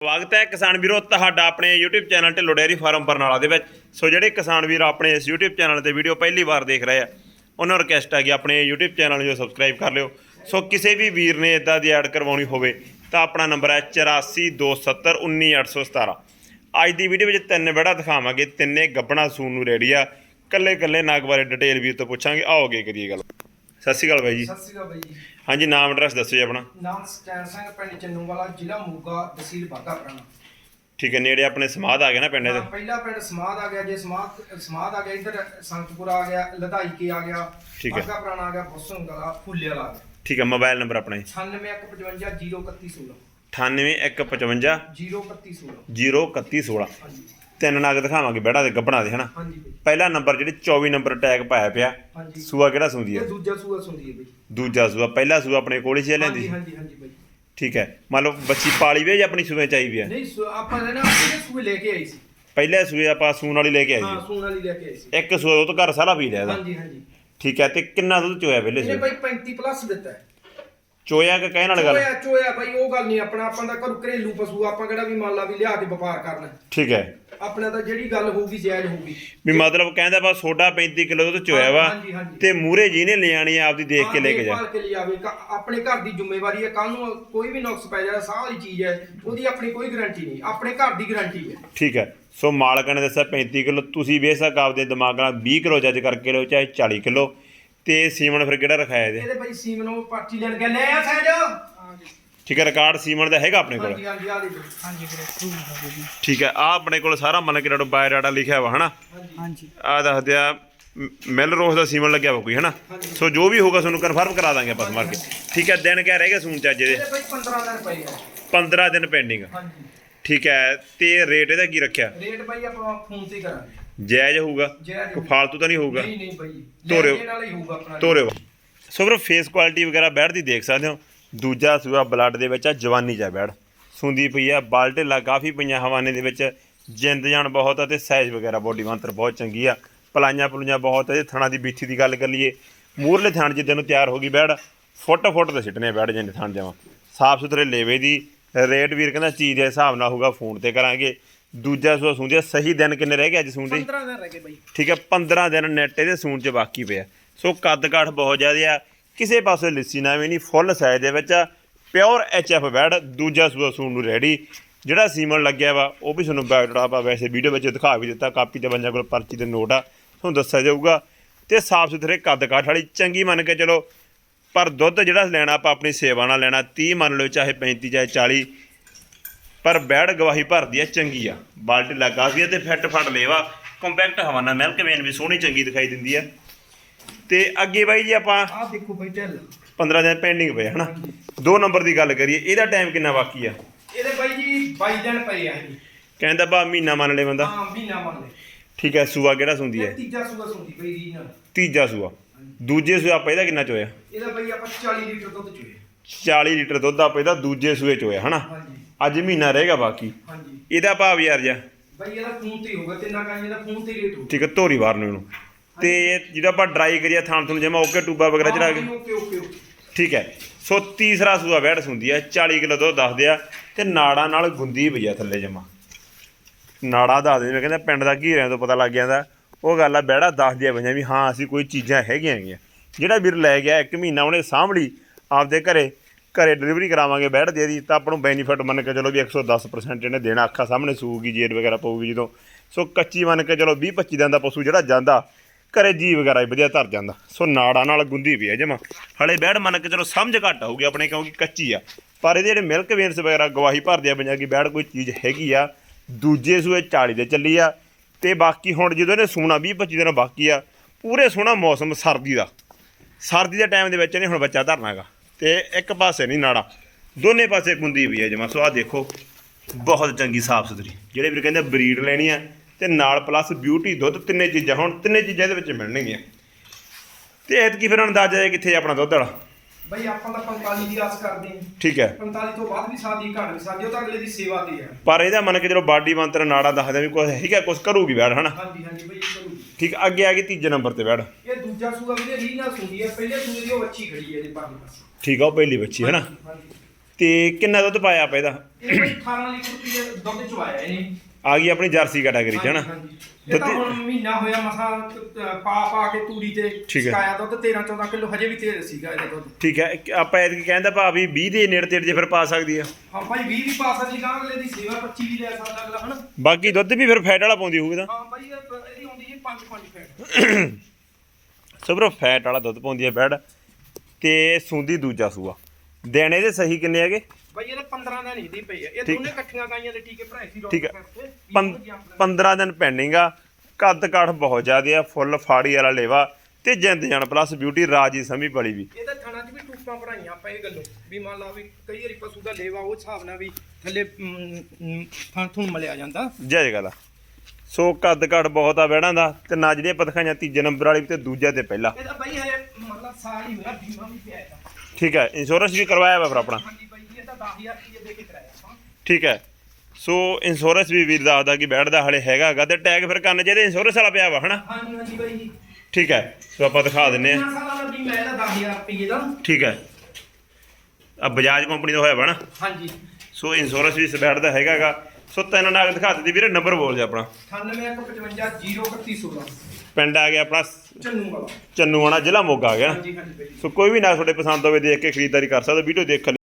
ਸਵਾਗਤ ਹੈ ਕਿਸਾਨ ਵੀਰੋ ਤੁਹਾਡਾ ਆਪਣੇ YouTube channel Dhillon dairy farm Barnala ਦੇ ਵਿੱਚ। ਸੋ ਜਿਹੜੇ ਕਿਸਾਨ ਵੀਰ ਆਪਣੇ ਇਸ YouTube ਚੈਨਲ ਤੇ ਵੀਡੀਓ ਪਹਿਲੀ ਵਾਰ ਦੇਖ ਰਹੇ ਆ, ਉਹਨਾਂ ਨੂੰ ਰਿਕਵੈਸਟ ਆ ਕਿ ਆਪਣੇ YouTube ਚੈਨਲ ਨੂੰ ਸਬਸਕ੍ਰਾਈਬ ਕਰ ਲਿਓ। ਸੋ ਕਿਸੇ ਵੀ ਵੀਰ ਨੇ ਇਦਾਂ ਦੀ ਐਡ ਕਰਵਾਉਣੀ ਹੋਵੇ ਤਾਂ ਆਪਣਾ ਨੰਬਰ ਹੈ 8427191817 ਅੱਜ ਦੀ ਵੀਡੀਓ ਵਿੱਚ ਤਿੰਨ ਬੜਾ ਦਿਖਾਵਾਂਗੇ, ਤਿੰਨੇ ਗੱਬਣਾ ਸੂਨ ਨੂੰ ਰੈਡੀ ਆ। ਕੱਲੇ ਕੱਲੇ ਨਾਗ ਬਾਰੇ ਡਿਟੇਲ ਵੀਰ ਤੋਂ ਪੁੱਛਾਂਗੇ। ਆਓਗੇ ਕਰੀਏ ਗੱਲ। ਸਤਿ ਸ਼੍ਰੀ ਅਕਾਲ ਬਾਈ ਜੀ। ਸਤਿ ਸ਼੍ਰੀ ਅਕਾਲ ਬਾਈ ਜੀ। ਹਾਂਜੀ ਨਾਮ ਐਡਰੈਸ ਦੱਸੋ ਜੀ ਆਪਣਾ। ਨਾਮ ਸਟੈਨ ਸਿੰਘ ਪਿੰਡ ਚੰਨੂਵਾਲਾ ਜ਼ਿਲ੍ਹਾ ਮੋਗਾ ਤਹਿਸੀਲ ਬਾਗਾ ਪੁਰਾਣਾ। ਠੀਕ ਹੈ ਨੇੜੇ ਆਪਣੇ ਸਮਾਧ ਆ ਗਏ ਨਾ ਪਿੰਡ ਦੇ ਪਹਿਲਾ ਪਿੰਡ ਸਮਾਦ ਆ ਗਿਆ। ਜੇ ਸਮਾਦ ਸਮਾਦ ਆ ਗਿਆ ਇੱਧਰ ਸੰਤਪੁਰਾ ਆ ਗਿਆ ਲਧਾਈ ਕੇ ਆ ਗਿਆ ਠੀਕ ਹੈ। ਬਾਗਾ ਪੁਰਾਣਾ ਆ ਗਿਆ ਬਸੋਂ ਗਲਾ ਫੁੱਲੇ ਵਾਲਾ ਗਿਆ। ਠੀਕ ਹੈ ਮੋਬਾਈਲ ਨੰਬਰ ਆਪਣਾ। ਜੀ 9155 03116 9815 03116 03116 ਹਾਂਜੀ। ਤਿੰਨ ਨਗ ਦਿਖਾਵਾਂਗੇ ਬੈੜਾ ਦੇ ਗੱਬਣਾ ਦੇ ਹਨਾ? ਹਾਂਜੀ ਬਾਈ। ਪਹਿਲਾ ਨੰਬਰ ਜਿਹੜੇ 24 ਨੰਬਰ ਟੈਗ ਪਾਇਆ ਪਿਆ ਹਾਂਜੀ। ਸੂਆ ਕਿਹੜਾ ਸੁੰਦੀ ਇਹ ਹੈ ਦੂਜਾ ਸੂਆ ਸੁਣਦੀ ਹੈ ਬਾਈ। ਦੂਜਾ ਸੂਆ ਪਹਿਲਾ ਸੂਆ ਆਪਣੇ ਕੋਲ ਹੀ ਸੀ ਲੈਂਦੀ ਹਾਂਜੀ ਹਾਂਜੀ ਹਾਂਜੀ ਬਾਈ। ਠੀਕ ਹੈ ਮੰਨ ਲਓ ਬੱਚੀ ਪਾਲੀ ਵੀ ਹੈ ਜਾਂ ਆਪਣੀ ਸੂਏ ਚਾਈ ਵੀ ਹੈ ਨਹੀਂ ਸੂ- ਆਪਾਂ ਨੇ ਨਾ ਆਪਣੇ ਸੂਏ ਲੈ ਕੇ ਆਈ ਸੀ। ਪਹਿਲੇ ਸੂਏ ਆਪਾਂ ਸੂਣ ਵਾਲੀ ਲੈ ਕੇ ਆਏ ਹਾਂ ਸੂਣ ਵਾਲੀ ਲੈ ਕੇ ਆਈ ਸੀ। ਇੱਕ ਸੂਆ ਉਹ ਤਾਂ ਘਰ ਸਾਰਾ ਪੀ ਲਿਆ ਇਹਦਾ? ਹਾਂਜੀ ਹਾਂਜੀ। ਠੀਕ ਹੈ ਤੇ ਕਿੰਨਾ ਦੁੱਧ ਚੋਇਆ ਪਹਿਲੇ ਇਹਨੇ ਸੂਏ ਬਾਈ 35 ਪਲੱਸ ਦਿੱਤਾ ਹੈ। ਚੋਇਆ ਕਿ ਕਹਿਣ ਵਾਲੀ ਗੱਲ? ਚੋਇਆ ਚੋਇਆ ਬਾਈ ਉਹ ਗੱਲ ਨਹੀਂ ਆਪਣਾ ਆਪਾਂ ਦਾ ਘਰ ਘਰੇਲੂ ਪਸ਼ੂ ਆਪਾਂ ਕਿਹੜਾ ਵੀ ਮੰਨ ਲਾ ਵੀ ਲਿਆ ਕੇ ਵਪਾਰ ਕਰਨਾ। ਠੀਕ ਹੈ। ਆਪਣਾ ਤਾਂ ਜਿਹੜੀ ਗੱਲ ਹੋਊਗੀ ਜਾਇਜ਼ ਹੋਊਗੀ। ਵੀ ਮਤਲਬ ਕਹਿੰਦਾ ਬਾ ਸੋਡਾ 35 ਕਿਲੋ ਦੁੱਧ ਚੋਇਆ ਵਾ ਹਾਂਜੀ, ਹਾਂਜੀ। ਤੇ ਮੂਰੇ ਜਿਹਨੇ ਲਿਆਣੀ ਆ ਆਪਦੀ ਦੇਖ ਕੇ ਲੈ ਕੇ ਜਾ। ਦੇਖਭਾਲ ਕੇ ਲਿਆਵੇ ਕ- ਆਪਣੇ ਘਰ ਦੀ ਜ਼ਿੰਮੇਵਾਰੀ ਹੈ ਕੱਲ ਨੂੰ ਕੋਈ ਵੀ ਨੁਕਸ ਪੈ ਜਾਏ ਸਾਹ ਵਾਲੀ ਚੀਜ਼ ਹੈ ਉਹਦੀ ਆਪਣੀ ਕੋਈ ਗਾਰੰਟੀ ਨਹੀਂ ਆਪਣੇ ਘਰ ਦੀ ਗਾਰੰਟੀ ਹੈ। ਠੀਕ ਹੈ। ਸੋ ਮਾਲਕਾਂ ਨੇ ਦੱਸਿਆ 35 ਕਿਲੋ ਤੁਸੀਂ ਬੇਸ਼ੱਕ ਆਪਦੇ ਦਿਮਾਗ ਨਾਲ 20 ਕਿਲੋ ਜੱਜ ਕਰਕੇ ਲਓ ਚਾਹੇ 40 ਕਿਲੋ। ਤੇ ਸੀਮਨ ਫਿਰ ਕਿਹੜਾ ਰਖਾਇਆ ਇਹਦੇ? ਇਹਦੇ ਬਾਈ ਸੀਮਨ ਉਹ ਪਰਚੀ ਲੈਣ ਗਿਆ। ਲੈ ਆ ਸਹਿਜ ਠੀਕ ਹੈ ਰਿਕਾਰਡ ਸੀਮਨ ਦਾ ਹੈਗਾ ਆਪਣੇ ਕੋਲ? ਹਾਂਜੀ ਹਾਂਜੀ ਆ ਦੇਖੋ। ਹਾਂਜੀ ਠੀਕ ਹੈ ਆ ਆਪਣੇ ਕੋਲ ਸਾਰਾ ਮੰਨ ਕੇ ਡਾਟੋ ਬਾਇਓਡਾਟਾ ਲਿਖਿਆ ਵਾ ਹਨਾ? ਹਾਂਜੀ। ਆ ਦੱਸਦੇ ਆ ਮ- ਮਿਲ ਰੋਸ ਦਾ ਸੀਮਨ ਲੱਗਿਆ ਵਾ ਕੋਈ ਹਨਾ? ਸੋ ਜੋ ਵੀ ਹੋਊਗਾ ਤੁਹਾਨੂੰ ਕਨਫਰਮ ਕਰਾ ਦਾਂਗੇ ਆਪਾਂ ਮਾਰ ਕੇ। ਠੀਕ ਹੈ ਦਿਨ ਕਹਿ ਰਹਿ ਗਿਆ ਸੂਨ ਚੱਜ ਦੇ? ਇਹਦੇ ਬਾਈ 15 ਦਿਨ ਪਏ ਆ। 15 ਦਿਨ ਪੈਂਡਿੰਗ ਹਾਂਜੀ। ਠੀਕ ਹੈ ਤੇ ਰੇਟ ਇਹਦਾ ਕੀ ਰੱਖਿਆ? ਰੇਟ ਬਾਈ ਆਪਾਂ ਫੋਨ ਤੇ ਹੀ ਕਰਾਂਗੇ। ਜਾਇਜ਼ ਹੋਊਗਾ? ਜਾਇਜ਼ ਕੋਈ ਫਾਲਤੂ ਤਾਂ ਨਹੀਂ ਹੋਊਗਾ? ਨਹੀਂ ਨਹੀਂ ਬਾਈ ਤੋਰਿਓ। ਲੈਣ ਨਾਲ ਹੀ ਹੋਊਗਾ ਆਪਣਾ ਤੋਰੇ ਸੋ ਵੀਰੋ ਫੇਸ ਕੁਆਲਿਟੀ ਵਗੈਰਾ ਬੈੜ ਦੀ ਦੇਖ ਸਕਦੇ ਹੋ। ਦੂਜਾ ਸੂਆ ਬਲੱਡ ਦੇ ਵਿੱਚ ਆ ਜਵਾਨੀ ਆ ਬੈੜ ਸੁੰਦੀ ਪਈ ਆ ਬਾਲਟੇਲਾ ਕਾਫੀ ਪਈਆਂ ਹਵਾਨੇ ਦੇ ਵਿੱਚ। ਜਿੰਦ ਜਾਨ ਬਹੁਤ ਆ ਤੇ ਸਾਈਜ਼ ਵਗੈਰਾ ਬੋਡੀ ਮੰਤਰ ਬਹੁਤ ਚੰਗੀ ਆ। ਪਲਾਈਆਂ ਪਲੂਈਆਂ ਬਹੁਤ ਆ ਇਹ ਥਣਾ ਦੀ ਬੀਥੀ ਦੀ ਗੱਲ ਕਰ ਲਈਏ। ਮੂਰਲੇ ਥਣ ਜਿੱਦਾਂ ਨੂੰ ਤਿਆਰ ਹੋ ਗਈ ਬੈੜ ਫੁੱਟ ਫੁੱਟ ਤੇ ਸਿੱਟਨੇ ਬੈੜ ਜਿੰਨੇ ਥਣ ਜਾਵਾਂ ਸਾਫ਼ ਸੁਥਰੇ ਲੇਵੇ ਦੀ ਰੇਟ ਵੀਰ ਕਹਿੰਦਾ ਚੀਜ਼ ਦੇ ਹਿਸਾਬ ਨਾਲ ਹੋਊਗਾ ਫੋਨ ਤੇ ਕਰਾਂਗੇ। ਦੂਜਾ ਸੂਆ ਸੁੰਦੀ ਆ ਸਹੀ ਦਿਨ ਕਿੰਨੇ ਰਹਿ ਗਏ ਅੱਜ ਸੁੰਦੀ? 15 ਦਿਨ ਰਹਿ ਗਏ ਬਾਈ। ਠੀਕ ਹੈ 15 ਦਿਨ ਨੈਟ ਇਹਦੇ ਸੂਣ ਚ ਬਾਕੀ ਪਿਆ। ਸੋ ਕੱਦ ਕਾਠ ਬਹੁਤ ਜ਼ਿਆਦਾ ਆ ਕਿਸੇ ਪਾਸੇ ਲਿੱਸੀ ਨਾ ਵੀ ਨਹੀਂ ਫੁੱਲ ਸਾਈਜ਼ ਦੇ ਵਿੱਚ ਪਿਓਰ ਐਫ ਬੈਡ ਦੂਜਾ ਸੂਆ ਸੂਣ ਨੂੰ ਰੈਡੀ ਜਿਹੜਾ ਸੀਮਨ ਲੱਗਿਆ ਵਾ ਉਹ ਵੀ ਤੁਹਾਨੂੰ ਬਾਇਓਡਾਟਾ ਆਪਾਂ ਵੈਸੇ ਵੀਡੀਓ ਵਿੱਚ ਦਿਖਾ ਵੀ ਦਿੱਤਾ ਕਾਪੀ ਤੇ ਬੰਜਾਂ ਕੋਲ ਪਰਚੀ ਦੇ ਨੋਟ ਆ ਤੁਹਾਨੂੰ ਦੱਸਿਆ ਜਾਊਗਾ। ਤੇ ਸਾਫ਼ ਸੁਥਰੇ ਕੱਦ ਕਾਠ ਵਾਲੀ ਚੰਗੀ ਮੰਨ ਕੇ ਚਲੋ ਪਰ ਦੁੱਧ ਜਿਹੜਾ ਲੈਣਾ ਆਪਾਂ ਆਪਣੀ ਸੇਵਾ ਨਾਲ ਲੈਣਾ 30 ਮੰਨ ਲਓ ਚਾਹੇ 35 ਚਾਹੇ 40 ਪਰ ਬੈੜ ਗਵਾਹੀ ਭਰਦੀ ਆ ਚੰਗੀ ਆ। ਬਾਲਟੀ ਲੱਗਾ ਆ ਤੇ ਫਿੱਟ ਫੜ ਲੇਵਾ ਕੰਪੈਕਟ ਹਵਾਨਾ ਮਿਲਕ ਵੇਨ ਵੀ ਸੋਹਣੀ ਚੰਗੀ ਦਿਖਾਈ ਦਿੰਦੀ ਆ। ਤੇ ਅੱਗੇ ਬਾਈ ਜੀ ਆਪਾਂ ਆਹ ਦੇਖੋ ਬਾਈ ਢਿੱਲ। 15 ਦਿਨ ਪੈਂਡਿੰਗ ਪਏ ਹਨਾ? ਦੋ ਨੰਬਰ ਦੀ ਗੱਲ ਕਰੀਏ ਇਹਦਾ ਟਾਈਮ ਕਿੰਨਾ ਬਾਕੀ ਆ? ਇਹਦੇ ਬਾਈ ਜੀ 22 ਦਿਨ ਪਏ ਆ ਜੀ। ਕਹਿੰਦਾ ਬਾ ਮਹੀਨਾ ਮੰਨ ਲੈ ਬੰਦਾ। ਹਾਂ ਮਹੀਨਾ ਮੰਨ ਲੈ ਠੀਕ ਹੈ ਸੂਆ ਕਿਹੜਾ ਸੁੰਦੀ ਹੈ ਤੀਜਾ ਸੂਆ ਸੁਣਦੀ ਪਈ ਰੀ ਨਾਲ। ਤੀਜਾ ਸੂਆ। ਦੂਜੇ ਸੂਆ ਆਪਾਂ ਇਹਦਾ ਕਿੰਨਾ ਚੋਇਆ? ਇਹਦਾ ਬਾਈ ਆਪਾਂ 40 ਲੀਟਰ ਦੁੱਧ ਚੋਏ 40 ਲੀਟਰ ਦੁੱਧ ਆਪਾਂ ਇਹਦਾ ਦੂਜੇ ਸੂਏ ਚੋਇਆ ਹਨਾ? ਹਾਂਜੀ। ਅੱਜ ਮਹੀਨਾ ਰਹੇਗਾ ਬਾਕੀ। ਹਾਂਜੀ। ਇਹਦਾ ਭਾਵ ਯਾਰ ਜਾ ਬਾਈ ਇਹਦਾ ਫੋਨ ਤੇ ਹੀ ਹੋਊਗਾ ਤਿੰਨਾਂ ਕਾਂਜੇ ਦਾ ਫੋਨ ਤੇ ਹੀ ਰੇਟ ਹੋਊਗਾ। ਠੀਕ ਹੈ ਧੋਰੀ ਵਾਰ ਨੂੰ ਇਹਨੂੰ। ਤੇ ਜਿਹੜਾ ਆਪਾਂ ਡਰਾਈ ਕਰੀਆ ਥਾਂ ਤੁਹਾਨੂੰ ਜਮਾ ਓਕੇ ਟੂਬਾ ਵਗੈਰਾ ਚੜਾ ਕੇ। Okay okay okay. ਠੀਕ ਹੈ। ਸੋ ਤੀਸਰਾ ਸੂਆ ਵੈੜ ਸੁੰਦੀ ਹੈ 40 ਕਿਲੋ ਦੁੱਧ ਦੱਸਦੇ ਆ ਤੇ ਨਾੜਾਂ ਨਾਲ ਗੁੰਦੀ ਪਈ ਆ ਥੱਲੇ ਜਮਾ। ਨਾੜਾ ਦੱਸ ਦੇ ਮੈਂ ਕਹਿੰਦਾ ਪਿੰਡ ਦਾ ਘੀਰਿਆਂ ਤੋਂ ਪਤਾ ਲੱਗ ਜਾਂਦਾ। ਉਹ ਗੱਲ ਆ ਬੈੜਾ ਦੱਸ ਦਿਆ ਪੰਜਾਂ ਵੀ ਹਾਂ ਅਸੀਂ ਕੋਈ ਚੀਜ਼ਾਂ ਹੈਗੀਆਂ ਹੈਗੀਆਂ। ਜਿਹੜਾ ਵੀਰ ਲੈ ਗਿਆ ਇੱਕ ਮਹੀਨਾ ਉਹਨੇ ਸਾਂਭਲੀ। ਆਪਦੇ ਘਰੇ ਘਰੇ ਡਿਲੀਵਰੀ ਕਰਾਵਾਂਗੇ ਬੈੜ ਦੇ ਦੀ, ਤਾਂ ਆਪਾਂ ਨੂੰ ਬੈਨੀਫਿਟ ਮੰਨ ਕੇ ਚਲੋ ਵੀ 110% ਇਹਨੇ ਦੇਣਾ, ਅੱਖਾਂ ਸਾਹਮਣੇ ਸੂਗੀ ਜੇਰ ਵਗੈਰਾ ਪਊਗੀ ਜਦੋਂ। ਸੋ ਕੱਚੀ ਮੰਨ ਕੇ ਚਲੋ 20 25 ਦਿਨ ਦਾ ਪਸ਼ੂ ਜਿਹੜਾ ਜਾਂਦਾ, ਘਰੇ ਜੀ ਵਗੈਰਾ ਵੀ ਵਧੀਆ ਧਰ ਜਾਂਦਾ। ਸੋ ਨਾੜਾਂ ਨਾਲ ਗੁੰਦੀ ਵੀ ਹੈ ਜਮਾ। ਹਲੇ ਬੈੜ ਮੰਨ ਕੇ ਚਲੋ ਸਮਝ ਘੱਟ ਆਊਗੀ ਆਪਣੇ, ਕਿਉਂਕਿ ਕੱਚੀ ਆ। ਪਰ ਇਹਦੇ ਜਿਹੜੇ ਮਿਲਕ ਵੇਨਸ ਵਗੈਰਾ, ਗਵਾਹੀ ਭਰਦੇ ਆ ਪੰਜਾ ਕਿ ਬੈੜ ਕੋਈ ਚੀਜ਼ ਹੈਗੀ ਆ, ਦੂਜੇ ਸੂਏ 40 ਦੇ ਚੱਲੀ ਆ, ਤੇ ਬਾਕੀ ਹੁਣ ਜਦੋਂ ਇਹਨੇ ਸੂਣਾ 20 25 ਦਿਨ ਬਾਕੀ ਆ, ਪੂਰੇ ਸੋਹਣਾ ਮੌਸਮ ਸਰਦੀ ਦਾ। ਸਰਦੀ ਦੇ ਟਾਈਮ ਦੇ ਵਿੱਚ ਇਹਨੇ ਹੁਣ ਬੱਚਾ ਧਰਨਾਗਾ ਤੇ ਇੱਕ ਪਾਸੇ ਨਹੀਂ ਨਾੜਾ ਦੋਨੇ ਪਾਸੇ ਗੁੰਦੀ ਵੀ ਹੈ ਜਮਾ। ਸੋ ਆ ਦੇਖੋ ਬਹੁਤ ਚੰਗੀ ਸਾਫ਼ ਸੁਥਰੀ। ਜਿਹੜੇ ਵੀਰ ਕਹਿੰਦੇ ਬਰੀਡ ਲੈਣੀ ਆ ਤੇ ਨਾਲ ਪਲੱਸ ਬਿਊਟੀ ਦੁੱਧ ਤਿੰਨੇ ਚੀਜ਼ਾਂ ਹੁਣ ਤਿੰਨੇ ਚੀਜ਼ਾਂ ਇਹਦੇ ਵਿੱਚ ਮਿਲਣਗੀਆਂ। ਤੇ ਐਤਕੀ ਫਿਰ ਅੰਦਾਜ਼ਾ ਹੈ ਕਿੱਥੇ ਆਪਣਾ ਦੁੱਧ ਵਾਲਾ? ਬਾਈ ਆਪਾਂ ਤਾਂ 45 ਦੀ ਆਸ ਕਰਦੇ ਹਾਂ। ਠੀਕ ਹੈ। 45 ਤੋਂ ਬਾਅਦ ਵੀ ਸਾਦੀ ਘੱਟ ਵੀ ਸਾਦੀ ਉਹ ਤਾਂ ਅਗਲੇ ਦੀ ਸੇਵਾ ਤੇ ਹੈ। ਪਰ ਇਹਦਾ ਮੰਨ ਕੇ ਚਲੋ ਬਾਡੀ ਮੰਤਰ ਨਾੜਾ ਦੱਸਦੇ ਵੀ ਕੁਝ ਹੈਗਾ ਕੁਝ ਕਰੂਗੀ ਬੈੜ ਹਨਾ? ਹਾਂਜੀ ਹਾਂਜੀ ਬਾਈ ਕਰੂਗੀ। ਠੀਕ ਅੱਗੇ ਆ ਗਈ ਤੀਜੇ ਨੰਬਰ ਤੇ ਬੈੜ ਇਹ ਦੂਜਾ ਸੂਆ ਵੀ ਰੀ ਨਾਲ ਸੁਣਦੀ ਹੈ। ਪਹਿਲੇ ਸੂਏ ਦੀ ਉਹ ਅੱਛੀ ਖੜੀ ਹੈ ਇਹਦੇ ਪਰਲੇ ਪਾਸੇ। ਠੀਕ ਆ ਉਹ ਪਹਿਲੀ ਬੱਚੀ ਹਨਾ? ਹਾਂਜੀ ਤੇ ਕਿੰਨਾ ਦੁੱਧ ਪਾਇਆ ਆਪਾਂ ਇਹਦਾ? ਇਹ ਬਈ 18 ਲੀਟਰ ਰੁਪਏ ਦੁੱਧ ਚਵਾਇਆ ਇਹਨੇ ਆ ਗਈ ਆਪਣੀ ਜਰਸੀ ਕੈਟਾਗਰੀ ਚ ਹਨਾ? ਹਾਂਜੀ, ਹਾਂਜੀ। ਇਹ ਤਾਂ ਹੁਣ ਮਹੀਨਾ ਹੋਇਆ ਮਸਾ ਪਾ ਪਾ ਕੇ ਤੂੜੀ ਤੇ ਠੀਕ ਹੈ। ਸਕਾਇਆ ਦੁੱਧ 13 14 ਕਿਲੋ ਹਜੇ ਵੀ ਤੇਜ਼ ਸੀਗਾ ਇਹਦਾ ਦੁੱਧ। ਠੀਕ ਹੈ ਇੱਕ ਆਪਾਂ ਇਹ ਕਹਿੰਦਾ ਭਾਵੀ 20 ਦੇ ਨੇੜੇ ਤੇੜੇ ਜੇ ਫਿਰ ਪਾ ਸਕਦੀ ਆ। ਹਾਂ ਭਾਈ 20 ਵੀ ਪਾ ਸਕਦੀ ਗਾਂ ਅਗਲੇ ਦੀ ਸੇਵਾ 25 ਵੀ ਲੈ ਸਕਦਾ ਅਗਲਾ ਹਨਾ? ਬਾਕੀ ਦੁੱਧ ਵੀ ਫਿਰ ਫੈਟ ਵਾਲਾ ਪਾਉਂਦੀ ਹੋਊਗੀ ਤਾਂ। ਹਾਂ ਭਾਈ ਇਹ- ਇਹਦੀ ਆਉਂਦੀ ਜੀ 5 5 ਫੈਟ ਸੋ ਬਰੋ ਫੈਟ ਵਾਲਾ ਦੁੱਧ ਪਾਉਂਦੀ ਹੈ ਬੈਡ ਤੇ ਸੁੰਦੀ ਦੂਜਾ ਸੂਆ। ਦਿਨ ਇਹਦੇ ਸਹੀ ਕਿੰਨੇ ਹੈਗੇ? ਭਾਈ ਇਹਦੇ 15 ਦਾ ਨਹੀਂ ਦੀ ਪਈ ਇਹ। ਦੋਨੇ ਇਕੱਠੀਆਂ ਗਾਈਆਂ ਦੇ ਟੀਕੇ ਭਰਾਏ ਸੀ ਠੀਕ ਹੈ। ਕਰਕੇ। ਪੰ- 15 ਦਿਨ ਪੈਂਡਿੰਗ ਆ। ਕੱਦ ਕਾਠ ਬਹੁਤ ਜ਼ਿਆਦੇ ਆ ਫੁੱਲ ਫਾੜੀ ਵਾਲਾ ਲੇਵਾ ਤੇ ਜਿੰਦ ਜਾਨ ਪਲੱਸ ਬਿਊਟੀ ਰਾਜੀ ਸਮੀ ਬੜੀ ਵੀ। ਇਹਦੇ ਥਾਣਾ 'ਚ ਵੀ ਟੂਪਾਂ ਭਰਾਈਆਂ ਆਪਾਂ ਇਹ ਗੱਲੋਂ। ਵੀ ਮੰਨ ਲਾ ਵੀ ਕਈ ਵਾਰੀ ਪਸ਼ੂ ਦਾ ਲੇਵਾ ਉਹ ਹਿਸਾਬ ਨਾਲ ਵੀ ਥੱਲੇ ਥੁਣ ਮਲਿਆ ਜਾਂਦਾ। ਜੈ ਗੱਲ ਆ ਸੋ ਕੱਦ ਕਾਠ ਬਹੁਤ ਆ ਬੈੜਾਂ ਦਾ ਤੇ ਨਾ ਜਿਹੜੀਆਂ ਪਤਖਾਈਆਂ ਤੀਜੇ ਨੰਬਰ ਵਾਲੀ ਤੇ ਦੂਜਾ ਤੇ ਪਹਿਲਾ। ਇਹਦਾ ਬਾਈ ਹਜੇ ਮੰਨ ਲਾ ਸਾਲ ਹੀ ਹੋਇਆ ਬੀਮਾ ਵੀ ਪਿਆ ਇਹਦਾ। ਠੀਕ ਹੈ ਇੰਸ਼ੋਰੈਂਸ ਵੀ ਕਰਵਾਇਆ ਵਾ ਫਿਰ ਆਪਣਾ। ਹਾਂਜੀ ਬਾਈ ਜੀ ਇਹਦਾ 10000 ਰੁਪਏ ਦੇ ਕੇ ਕਰਾਇਆ ਆਪਾਂ। ਠੀਕ ਹੈ ਸੋ ਇੰਸ਼ੋਰੈਂਸ ਵੀ ਵੀਰ ਦੱਸਦਾ ਕਿ ਬੈਠਦਾ ਹਲੇ ਹੈਗਾਗਾ ਤੇ ਟੈਗ ਫਿਰ ਕੰਨ ਚਾਹੀਦੇ ਇੰਸ਼ੋਰੈਂਸ ਵਾਲਾ ਪਿਆ ਵਾ ਹਨਾ? ਹਾਂਜੀ ਹਾਂਜੀ ਬਾਈ। ਜੀ ਠੀਕ ਹੈ ਸੋ ਆਪਾਂ ਦਿਖਾ ਦਿੰਨੇ ਆ ਕਿੰਨਾ ਸਾਲਾਂ ਦਾ ਬੀਮਾ ਇਹਦਾ 10000 ਰੁਪਏ ਦਾ? ਠੀਕ ਹੈ ਆ ਬਜਾਜ ਕੰਪਨੀ ਦਾ ਹੋਇਆ ਵਾ ਨਾ ਹਾਂਜੀ। ਸੋ ਇੰਸ਼ੋਰੈਂਸ ਵੀ ਸਬੈਡ ਦਾ ਹੈਗਾਗਾ ਸੋ ਤਿੰਨ ਨਾਗ ਦਿਖਾ ਦਿੱਤੀ ਵੀਰੇ ਨੰਬਰ ਬੋਲ ਜਾ ਆਪਣਾ। 9855 03116 ਪਿੰਡ ਆ ਗਿਆ ਆਪਣਾ ਚੰਨੂ ਵਾਲਾ ਚੰਨੂਆਣਾ ਜ਼ਿਲ੍ਹਾ ਮੋਗਾ ਆ ਗਿਆ। ਹਾਂਜੀ ਹਾਂਜੀ ਸੋ ਕੋਈ ਵੀ ਨਾ ਤੁਹਾਡੇ ਪਸੰਦ ਹੋਵੇ ਦੇਖ ਕੇ ਖਰੀਦਦਾਰੀ ਕਰ ਸਕਦਾ ਵੀਡੀਓ ਦੇਖ